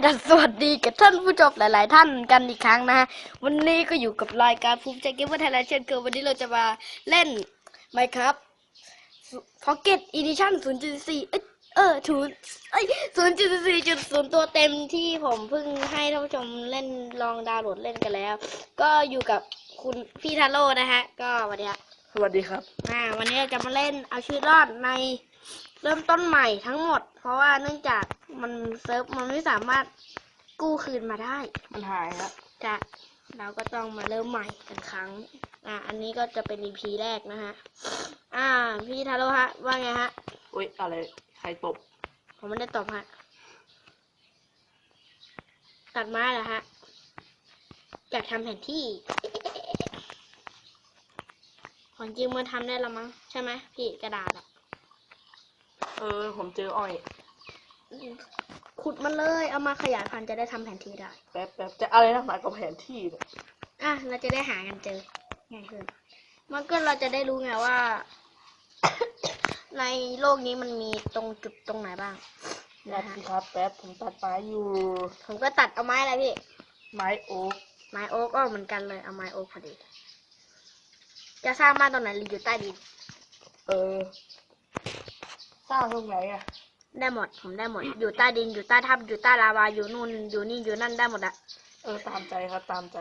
วีดัสสวัสดีกับท่านผู้ชมหลาย ๆ ท่านกันอีกครั้งนะฮะวันนี้ก็อยู่กับรายการภูมิใจเกมเมอร์ไทยแลนด์เช่นเคยวันนี้เราจะมาเล่นไหมครับ Pocket Edition 0.4เอ้ยเออถูเอ้ย0.4.0 ตัวเต็มที่ผมเพิ่งให้ท่านผู้ชมเล่นลองดาวน์โหลดเล่นกันแล้ว ก็อยู่กับคุณพี่ทาโร่นะฮะ ก็สวันนี้สวัสดีครับอ่าวันนี้เราจะมาเล่นเอาชีวิตรอดในเริ่มต้นใหม่ทั้งหมด เพราะว่าเนื่องจาก มันเซิร์ฟมันไม่สามารถกู้คืนมาได้ มันหายแล้วจะเราก็ต้องมาเริ่มใหม่กันครั้ง อ่า อันนี้ก็จะเป็น EP แรกนะฮะ อ่า พี่ทาโร่ฮะ ว่าไงฮะ อุ้ยอะไร ใครตบ ผมไม่ได้ตอบฮะ ตัดไม้เหรอฮะ อยากทำแผนที่ ของจริงมันทำได้และมั้ง ใช่ไหมพี่กระดาษอะ เออ ผมเจออ้อย ขุดมันเลย เอามาขยายพันธุ์จะได้ทำแผนที่ได้ แป๊บแป๊บจะอะไรนักหนากับแผนที่เนี่ยอะ เราจะได้หากันเจอง่ายขึ้น มันก็เราจะได้รู้ไงว่า ในโลกนี้มันมีตรงจุดตรงไหนบ้างรันะบฮะสิครับ แป๊บผมตัดไม้อยู่ ผมก็ตัดเอาไม้อะไรพี่ ไม้โอ๊กไม้โอ๊กก็เหมือนกันเลย เอาไม้โอ๊กพอดี จะสร้างบ้านตรงไหนหรืออยู่ใต้ดิน เออ สร้างตรงไหนอะ ได้หมด ผมได้หมด อยู่ใต้ดิน อยู่ใต้ถ้ำอยู่ใต้ลาวา อยู่นู่น อยู่นี่ อยู่นั่นได้หมดอะเออตามใจครับ ตามใจ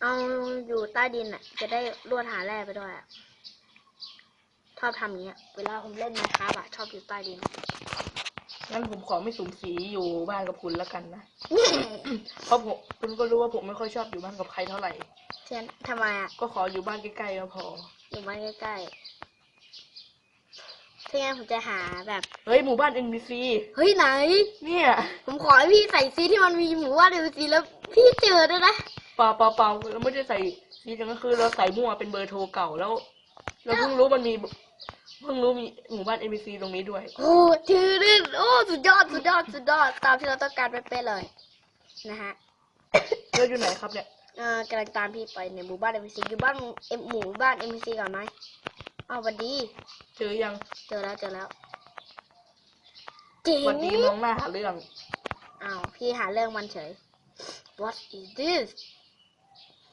เอาอยู่ใต้ดินอะจะได้รวดหาแร่ไปด้วยอะชอบทำอย่างเงี้ย เวลาผมเล่นนะครับอะชอบอยู่ใต้ดิน งั้นผมขอไม่สูงสีอยู่บ้านกับคุณแล้วกันนะ เพราะผมคุณก็รู้ว่าผมไม่ค่อยชอบอยู่บ้านกับใครเท่าไหร่ เช่นทำไมอะก็ขออยู่บ้านใกล้ๆก็พอ อยู่บ้านใกล้ๆ ถ้างั้นผมจะหาแบบ เฮ้ยหมู่บ้าน NPC เฮ้ยไหน เนี่ย ผมขอให้พี่ใส่ซีที่มันมีหมูว่าดูซีแล้วพี่เจอด้วยนะ เปล่าเปล่าเปล่าเราไม่ได้ใส่สีจังก็คือเราใส่มั่วเป็นเบอร์โทรเก่าแล้ว เราเพิ่งรู้มันมีเพิ่งรู้มีหมู่บ้าน NPC ตรงนี้ด้วย โอ้ถือดิโอ้สุดยอดสุดยอดสุดยอดตามที่เราต้องการเป๊ะๆเลย นะฮะเราอยู่ไหนครับเนี่ย เอ่อกำลังตามพี่ไปในหมู่บ้านเอ็มซีอยู่บ้านเอ็มหมู่บ้านเอ็มซีก่อนไหม อ้าวสวัสดี เจอยังเจอแล้วเจอแล้วเจ๋งวันดีมองหน้าหาเรื่อง อ้าวพี่หาเรื่องมันเฉย What is this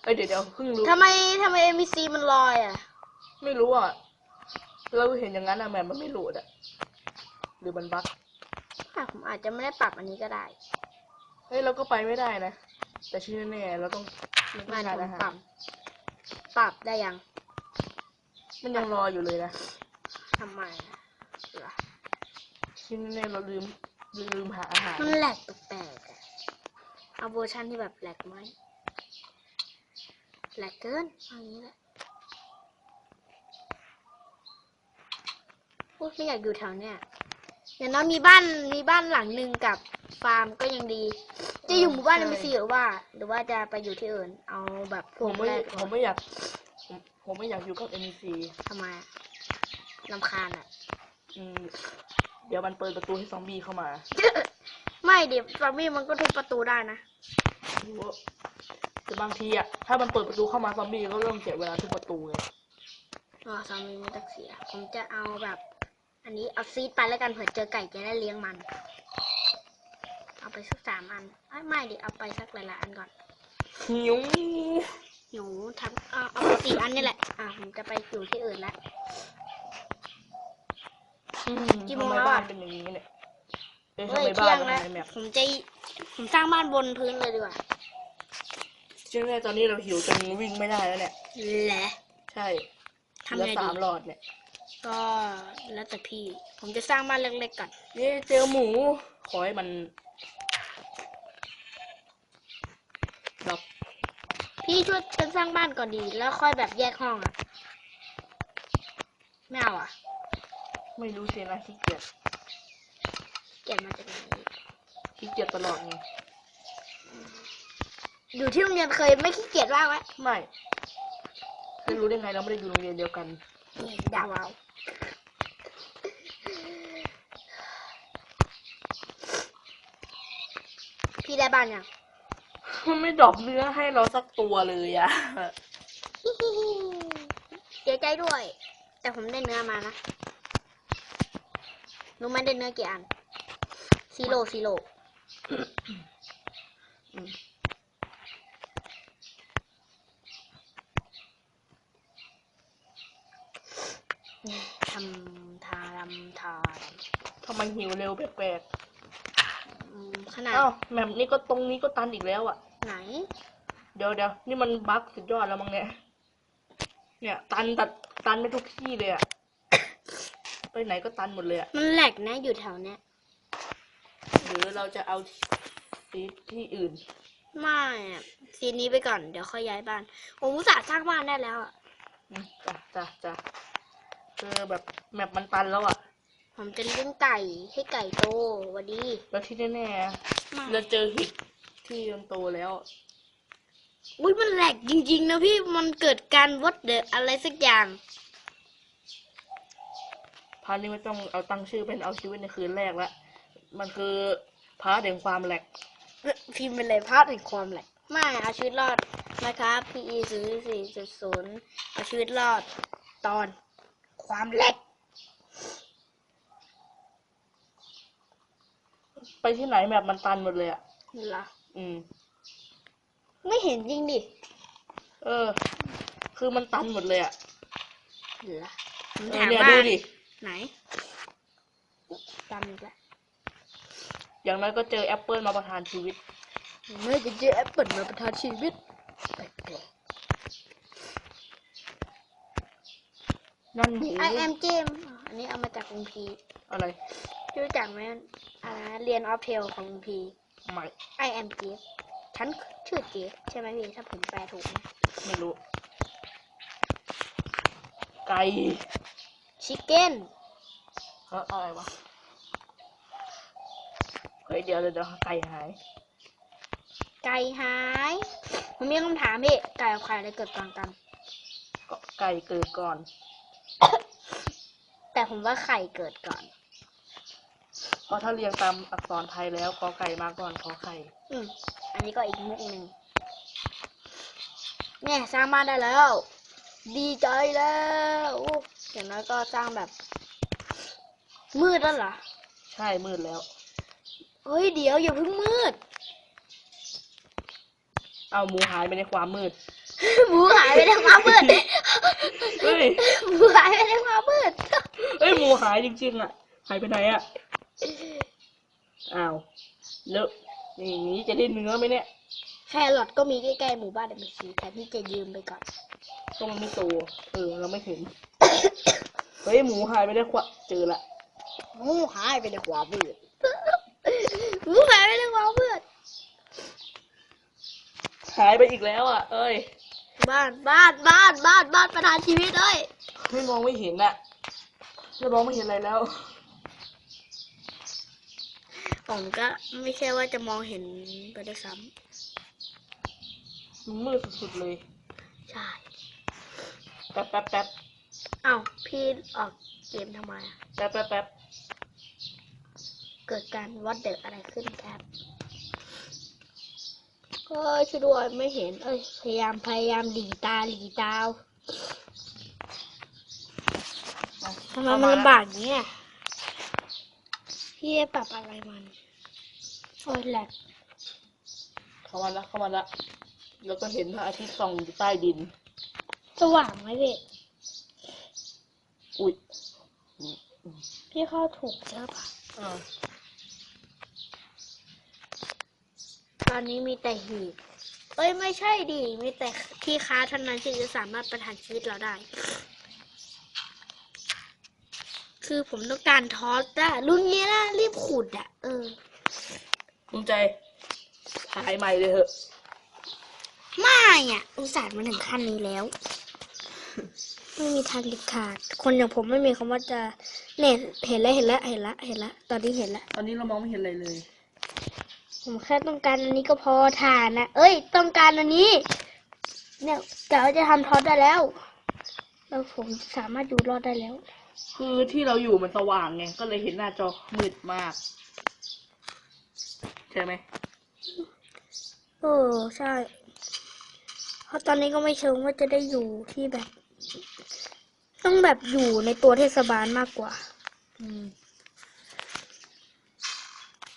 เอ้ยเดี๋ยวเดี๋ยวเพิ่งรู้ ทำไมทำไมเอ็มซีมันลอยอะ ไม่รู้อะ เราเห็นอย่างนั้นอะแมมันไม่โหลดอะหรือมันบั๊กอะผมอาจจะไม่ได้ปรับอันนี้ก็ได้ เฮ้ยเราก็ไปไม่ได้นะ แต่ที่แน่ๆเราต้องมาทานผมอาหาปรัรบ ปรับได้ยัง มันยังรออยู่เลยนะทำไมอะเหรอที่แน่ๆเราลืมลืมหาอาหารมันแหลกแปลกๆอะเอาเวอร์ชันที่แบบแหลกไหมแหลกเกินเอาอย่างนี้แหละโอ้ยไม่อยากอยู่แถวเนี้ยอย่างน้อยมีบ้านมีบ้านหลังหนึ่งกับฟาร์มก็ยังดี จะอยู่หมู่บ้านเอ็มซีหรือว่า หรือว่าจะไปอยู่ที่อื่น เอาแบบพผวมกไม่แรกผมไม่อยาก ผมผมไม่อยากอยู่กับ NPC ทำไมอะลำคาญอะ อืม เดี๋ยวมันเปิดประตูให้ซอมบี้เข้ามาไม่เดี๋ยวซอมบี้มันก็ทุบประตูได้นะแต่บางทีอะถ้ามันเปิดประตูเข้ามาซอมบี้ก็เริ่มเสียเวลาทุกประตูไงอ๋อซอมบี้ไม่ต้องเสีย ผมจะเอาแบบ อันนี้เอาซีดไปแล้วกันเผื่อเจอไก่จะได้เลี้ยงมัน เอาไปสักสามอันเอ้ยไม่ดิเอาไปสักหลายๆอันก่อนหิว หนูทำเอาเอาไปสี่อันนี่แหละ อะผมจะไปอยู่ที่อื่นแล้วอืมกี่โมงทำไมแล้วอะ บ้านเป็นอย่างนี้เนี่ยเอ้ยเฮ้ทำยไมเที่บ้ายนงมันแล้วในแมปผมจะผมสร้างบ้านบนพื้นเลยดีกว่าเชื่อไหมตอนนี้เราหิวจนวิ่งไม่ได้แล้วเนี่ย แหละ ใช่ทำเหลือไงสาดีมหลอดเนี่ยก็แล้วแต่พี่ ผมจะสร้างบ้านเล็กๆก่อน นี่เจอหมู ขอให้มันดรอป พี่ช่วยกันสร้างบ้านก่อนดี แล้วค่อยแบบแยกห้องอะไม่เอาอะไม่รู้สินะขี้เกียจเก็บมาจากไหนขี้เกียจตลอดไงอยู่ที่โรงเรียนเคยไม่ขี้เกียจบ้างไหมไม่ไม่รู้ได้ไงเราไม่ได้อยู่โรงเรียนเดียวกันนี่ดาวเอาพี่ได้บ้านยัง มันไม่ดรอปเนื้อให้เราสักตัวเลยอะเสียใจด้วย แต่ผมได้เนื้อมานะรู้ไหมได้เนื้อกี่อันซีโร่ซีโร่อืมทำทาทำทาทำไมหิวเร็วแปลกอืม ขๆนาดอ้าวแมปนี้ก็ตรงนี้ก็ตันอีกแล้วอะ ไหน เดี๋ยวเดี๋ยวนี่มันบั๊กสุดยอดแล้วมั้งเนี่ย เนี่ยตันตัดตันไปทุกที่เลยอะ ไปไหนก็ตันหมดเลยอะ มันแหลกนะอยู่แถวเนี้ยหรือเราจะเอาที่ที่อื่น ไม่อะซีนนี้ไปก่อน เดี๋ยวค่อยย้ายบ้านผมอุตส่าห์สร้างบ้านได้แล้วอะอืมจ้ะจ้ะจ้ะคือแบบแมปมันตันแล้วอะ ผมจะเลี้ยงไก่ให้ไก่โตหวันดีแล้วที่แน่ๆเราเจอหิดที่มันโตแล้ว อุ้ยมันแหลกจริงๆนะพี่มันเกิดการวัดเดอะอะไรสักอย่างพาร์ทนี้ไม่ต้องเอาตั้งชื่อเป็นเอาชีวิตในคืนแรกละ มันคือพาร์ทแห่งความแหลกพิมพ์เป็นเลยพลาดถึงความแหลกไม่เอาชีวิตรอดนะครับ PE ศูนย์สี่จุดศูนย์เอาชีวิตรอดตอนความแหลก ไปที่ไหนแมปมันตันหมดเลยอะเหรออืม ไม่เห็นจริงดิเออ คือมันตันหมดเลยอะเหรอผมเออถามเนี่ยว่าดูดิไหนจำอีกแล้วอย่างน้อยก็เจอแอปเปิลมาประทานชีวิต เมื่อจะเจอแอปเปิลมาประทานชีวิตแปลกนั่นหมูๆ I am James อันนี้เอามาจากลุงพี อะไร รู้จักไหมอ่าเรียนออฟเทลของลุงพีไม่ I am James ฉันชื่อเจฟใช่ไหมพี่ถ้าผมแปลถูกนะไม่รู้ ไก่ชิคเก้นเฮ้อะไรวะ เฮ้ย เดี๋ยวเดี๋ยวเดี๋ยวไก่หาย ไก่หาย ผมมีคำถามพี่ไก่กับไข่อะไรเกิดก่อนกัน ก็ไก่เกิดก่อน แต่ผมว่าไข่เกิดก่อน เพราะถ้าเรียงตามอักษรไทยแล้วกอไก่มาก่อนขอไข่ อืมอันนี้ก็อีกมุกหนึ่งเนี่ยสร้างบ้านได้แล้ว ดีใจแล้วโอ้อย่างน้อยก็สร้างแบบ มืดแล้วเหรอ ใช่มืดแล้ว เฮ้ยเดี๋ยวอย่าเพิ่งมืด เอาหมูหายไปในความมืด หมูหายไปในความมืด เฮ้ย หมูหายไปในความมืด เฮ้ยหมูหายจริงๆอะ หายไปไหนอะ อ้าวแล้วนี่อย่างนี้จะได้เนื้อไหมเนี่ย แครอทก็มีใกล้ๆหมู่บ้านเดมิซีแต่พี่จะยืมไปก่อนก็มันไม่โตเออ เราไม่เห็น เฮ้ย หมูหายไปได้ควะเจอละหมูหายไปในความมืดหมูหายไปในความมืดหายไปอีกแล้วอะ เอ้ย บ้านบ้านบ้านบ้านบ้านประธานชีวิตเอ้ยไม่มองไม่เห็นอะจะมองไม่เห็นอะไรแล้ว ผมก็ไม่ใช่ว่าจะมองเห็นไปด้วยซ้มันมืดสุดๆเลยำใช่ แป๊บแป๊บแป๊บเอ้าพี่ออกเกมทำไมอะแป๊บแป๊บแป๊บเกิดการวัดเดออะไรขึ้นครับเอ้ยช่วยด้วยไม่เห็น เอ้ยพยายามพยายามหลีตาหลีตาเอาทำไมเข้มันแล้วลำบากอย่างเงี้ยพี่จะปรับอะไรมัน โอ้ยแหลกเข้ามาละเข้ามาละแล้วก็เห็นพระอาทิตย์ส่องอยู่ใต้ดิน สว่างไหมพี่อุ้ยพี่เข้าถูกใช่ปะอ่าตอนนี้มีแต่หีบเอ้ยไม่ใช่ดิมีแต่ที่ค้าเท่านั้นที่จะสามารถประทานชีวิตเราได้ คือผมต้องการทอสอะรุ่นนี้นะรีบขุดอะเออ ภูมิใจหายใหม่เลยเหอะไม่อะอุตส่าห์มาถึงขั้นนี้แล้ว ไม่มีทางเด็ดขาด คนอย่างผมไม่มีคำว่าจะเนี่ยเห็นแล้วเห็นแล้วเห็นแล้วเห็นแล้วตอนนี้เห็นแล้วตอนนี้เรามองไม่เห็นอะไรเลย ผมแค่ต้องการอันนี้ก็พอทานนะเอ้ย ต้องการอันนี้ เนี่ยกะว่าจะทำทอสได้แล้วแล้วผมสามารถอยู่รอดได้แล้ว คือที่เราอยู่มันสว่างไงก็เลยเห็นหน้าจอมืดมาก ใช่ไหมเออใช่ เพราะตอนนี้ก็ไม่เชิงว่าจะได้อยู่ที่แบบ ต้องแบบอยู่ในตัวเทศบาลมากกว่า อืม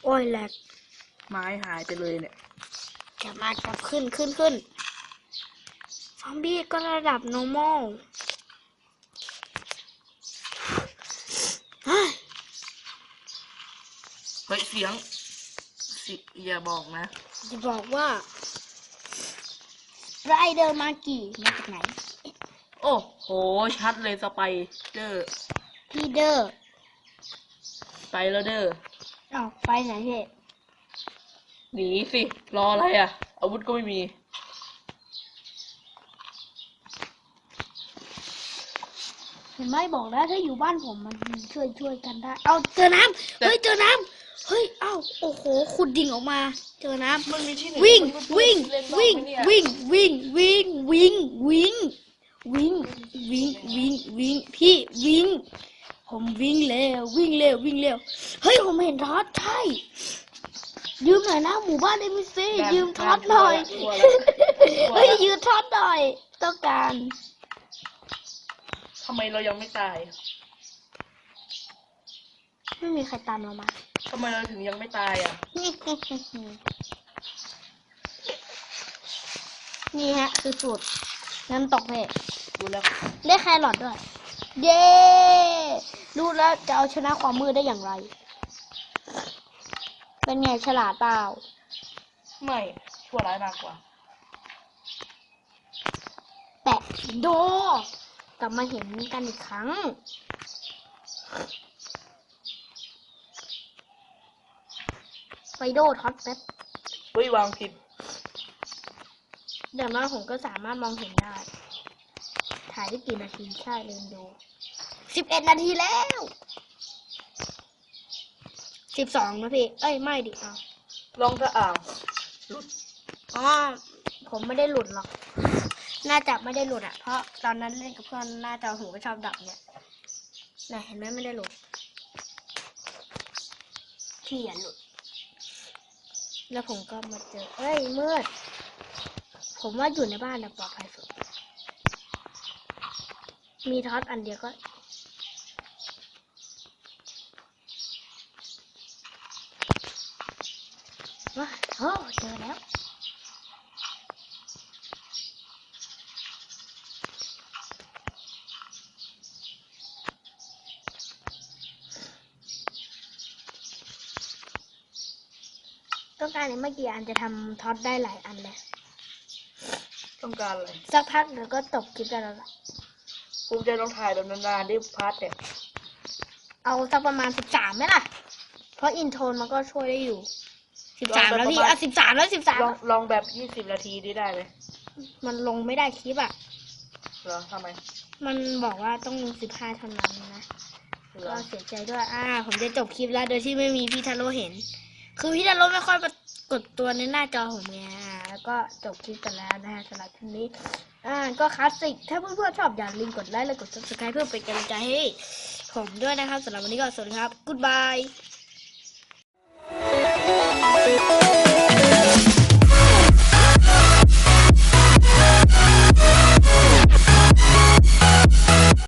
โอ้ยแหลกไม้หายไปเลยเนี่ยกลับมากลับขึ้นขึ้นขึ้นซอมบี้ก็ระดับ normal เฮ้ยเฮ้ยเสียง สิอย่าบอกนะ จะบอกว่าไรเดอร์มากี่มาจากไหนโอ้โห ชัดเลยสไปเดอร์พี่เดอร์ไปแล้วเด้ออ้าวไปไหนพี่หนีสิ รออะไรอะ อาวุธก็ไม่มี เห็นไหมบอกแล้วถ้าอยู่บ้านผมมันช่วยช่วยกันได้ เอาเจอน้ำแต่เฮ้ยเจอน้ำ เฮ้ยเอ้าโอ้โหขุดดิ่งออกมา เจอน้ำมันมีที่ไหนวิ่งมันวิ่งเล่นบ้าวิ่งไหมเนี่ยวิ่งวิ่งวิ่งวิ่งวิ่งวิ่งวิ่งวิ่งวิ่งพี่วิ่ง ผมวิ่งเร็ววิ่งเร็ววิ่งเร็วเฮ้ยผมเห็นท็อตใช่ยืมหน่อยนะหมู่บ้านเอ็มซีแบบยืมท็อตหน่อยกลัวแล้วกลัวแล้วเฮ้ยยืมท็อตหน่อย ต้องการ ทำไมเรายังไม่ตาย ไม่มีใครตามเรามา ทำไมเราถึงยังไม่ตายอะ นี่ฮะ คือสูตรเงินตกเพจดูแล้วได้แครอทด้วย เย้รู้แล้วจะเอาชนะความมืดได้อย่างไร เป็นไงฉลาดเปล่า ไม่ชั่วร้ายมากกว่า แปะโดกลับมาเห็นกันอีกครั้ง ไปโดท็อตแป๊บเฮ้ยวางผิดอย่างน้อยผมก็สามารถมองเห็นได้ ถ่ายได้กี่นาที ใช่ลืมดูสิบเอ็ดนาทีแล้วสิบสองนะพี่ เอ้ย ไม่ดิเอาลองถ้าอ่าวอ๋อผมไม่ได้หลุดหรอก น่าจะไม่ได้หลุดอะ เพราะตอนนั้นเล่นกับเพื่อนหน้าจอหูก็ชอบดับเนี่ยน่ะเห็นไหมไม่ได้หลุดที่อย่าหลุด แล้วผมก็มาเจอ เอ้ยมืด ผมว่าอยู่ในบ้านนะปลอดภัยสุด มีท็อตอันเดียวก็ว้าโอ้เจอแล้ว ต้องการอีกไม่กี่อันจะทำท็อตได้หลายอันเลยต้องการอะไรสักพักเดี๋ยวก็จบคลิปได้แล้วล่ะภูมิใจต้องถ่ายแบบนานๆได้พาร์ทเนี่ยเอาสักประมาณสิบสามไหมล่ะ เพราะอินโทรมันก็ช่วยได้อยู่สิบสามแล้วพี่อะสิบสามแล้วสิบสามลองลองแบบยี่สิบนาทีนี้ได้ไหมมันลงไม่ได้คลิปอะเหรอทำไม มันบอกว่าต้องลงสิบห้าเท่านั้นนะเหรก็อเสียใจด้วย อ่า ผมจะจบคลิปแล้วโดยที่ไม่มีพี่ทาโร่เห็น คือพี่ทาโร่ไม่ค่อยปรากดตัวในหน้าจอผมไงอ่แล้วก็จบคลิปกันแล้วนะฮะสำหรับคลิปนี้ อ่า ก็คลาสสิก ถ้าเพื่อนๆชอบอย่าลืมกดไลค์และกด subscribe เพื่อเป็นกำลังใจให้ผมด้วยนะครับสำหรับวันนี้ก็สวัสดีครับ goodbye